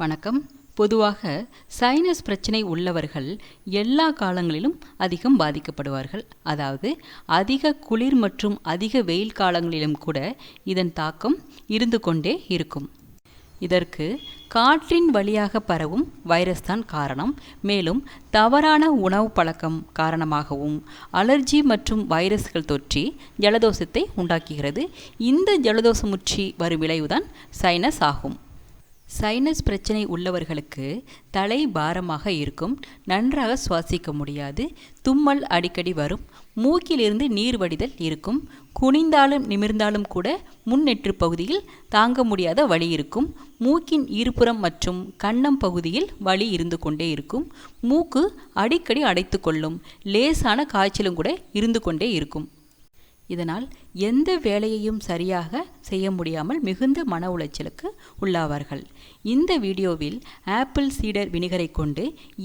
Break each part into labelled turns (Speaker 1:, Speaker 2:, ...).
Speaker 1: வணக்கம். பொதுவாக சைனஸ் பிரச்சனை உள்ளவர்கள் எல்லா காலங்களிலும் அதிகம் பாதிக்கப்படுவார்கள். அதாவது அதிக குளிர் மற்றும் அதிக வெயில் காலங்களிலும் கூட இதன் தாக்கம் இருந்து கொண்டே இருக்கும். இதற்கு காற்றின் வழியாக பரவும் வைரஸ் தான் காரணம். மேலும் தவறான உணவு பழக்கம் காரணமாகவும் அலர்ஜி மற்றும் வைரஸ்கள் தொற்றி ஜலதோஷத்தை உண்டாக்குகிறது. இந்த ஜலதோஷமுற்றி வரும் விளைவுதான் சைனஸ் ஆகும். சைனஸ் பிரச்சனை உள்ளவர்களுக்கு தலை பாரமாக இருக்கும். நன்றாக சுவாசிக்க முடியாது. தும்மல் அடிக்கடி வரும். மூக்கிலிருந்து நீர் வடிதல் இருக்கும். குனிந்தாலும் நிமிர்ந்தாலும் கூட முன்னெற்று பகுதியில் தாங்க முடியாத வலி இருக்கும். மூக்கின் இருபுறம் மற்றும் கன்னம் பகுதியில் வலி இருந்து கொண்டே இருக்கும். மூக்கு அடிக்கடி அடைத்து கொள்ளும். லேசான காய்ச்சலும் கூட இருந்து கொண்டே இருக்கும். இதனால் எந்த வேலையையும் சரியாக செய்ய முடியாமல் மிகுந்த மன உளைச்சலுக்கு உள்ளாவார்கள். இந்த வீடியோவில் ஆப்பிள் சீடர் வினிகரை கொண்டு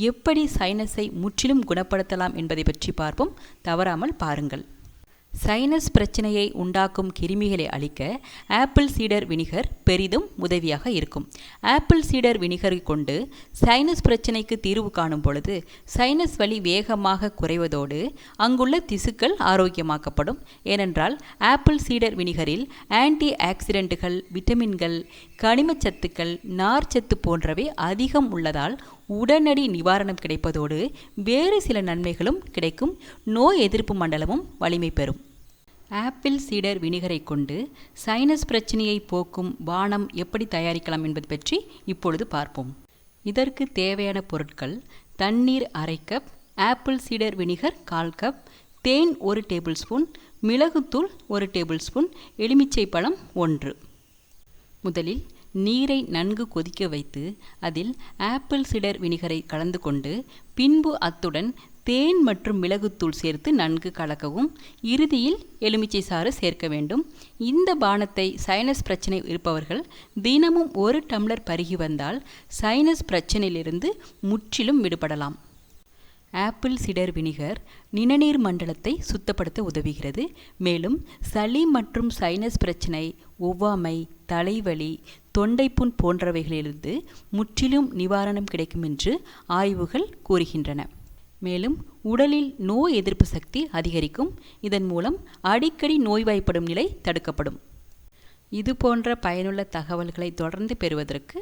Speaker 1: எப்படி சைனஸை முற்றிலும் குணப்படுத்தலாம் என்பதை பற்றி பார்ப்போம். தவறாமல் பாருங்கள். சைனஸ் பிரச்சனையை உண்டாக்கும் கிருமிகளை அழிக்க ஆப்பிள் சீடர் வினிகர் பெரிதும் உதவியாக இருக்கும். ஆப்பிள் சீடர் வினிகரை கொண்டு சைனஸ் பிரச்சனைக்கு தீர்வு காணும் பொழுது சைனஸ் வலி வேகமாக குறைவதோடு அங்குள்ள திசுக்கள் ஆரோக்கியமாக்கப்படும். ஏனென்றால் ஆப்பிள் சீடர் வினிகரில் ஆன்டி ஆக்சிடென்ட்டுகள் விட்டமின்கள் கனிமச்சத்துக்கள் நார்ச்சத்து போன்றவை அதிகம் உள்ளதால் உடனடி நிவாரணம் கிடைப்பதோடு வேறு சில நன்மைகளும் கிடைக்கும். நோய் எதிர்ப்பு மண்டலமும் வலிமை பெறும். ஆப்பிள் சீடர் வினிகரை கொண்டு சைனஸ் பிரச்சனையை போக்கும் பானம் எப்படி தயாரிக்கலாம் என்பது பற்றி இப்பொழுது பார்ப்போம். இதற்கு தேவையான பொருட்கள் தண்ணீர் அரை கப் ஆப்பிள் சீடர் வினிகர் கால் கப் தேன் ஒரு டேபிள் ஸ்பூன் மிளகுத்தூள் ஒரு டேபிள் ஸ்பூன் எலுமிச்சை பழம் ஒன்று. முதலில் நீரை நன்கு கொதிக்க வைத்து அதில் ஆப்பிள் சிடர் வினிகரை கலந்து கொண்டு பின்பு அத்துடன் தேன் மற்றும் மிளகுத்தூள் சேர்த்து நன்கு கலக்கவும். இறுதியில் எலுமிச்சை சாறு சேர்க்க வேண்டும். இந்த பானத்தை சைனஸ் பிரச்சனை இருப்பவர்கள் தினமும் ஒரு டம்ளர் பருகி வந்தால் சைனஸ் பிரச்சனையிலிருந்து முற்றிலும் விடுபடலாம். ஆப்பிள் சிடர் வினிகர் நிணநீர் மண்டலத்தை சுத்தப்படுத்த உதவுகிறது. மேலும் சளி மற்றும் சைனஸ் பிரச்சனை ஒவ்வாமை தலைவலி தொண்டைப்புண் போன்றவைகளிலிருந்து முற்றிலும் நிவாரணம் கிடைக்கும் என்று ஆய்வுகள் கூறுகின்றன. மேலும் உடலில் நோய் எதிர்ப்பு சக்தி அதிகரிக்கும். இதன் மூலம் அடிக்கடி நோய்வாய்ப்படும் நிலை தடுக்கப்படும். இது போன்ற பயனுள்ள தகவல்களை தொடர்ந்து பெறுவதற்கு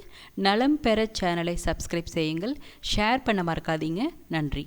Speaker 1: நலம் பெற சேனலை சப்ஸ்கிரைப் செய்யுங்கள். ஷேர் பண்ண மறக்காதீங்க. நன்றி.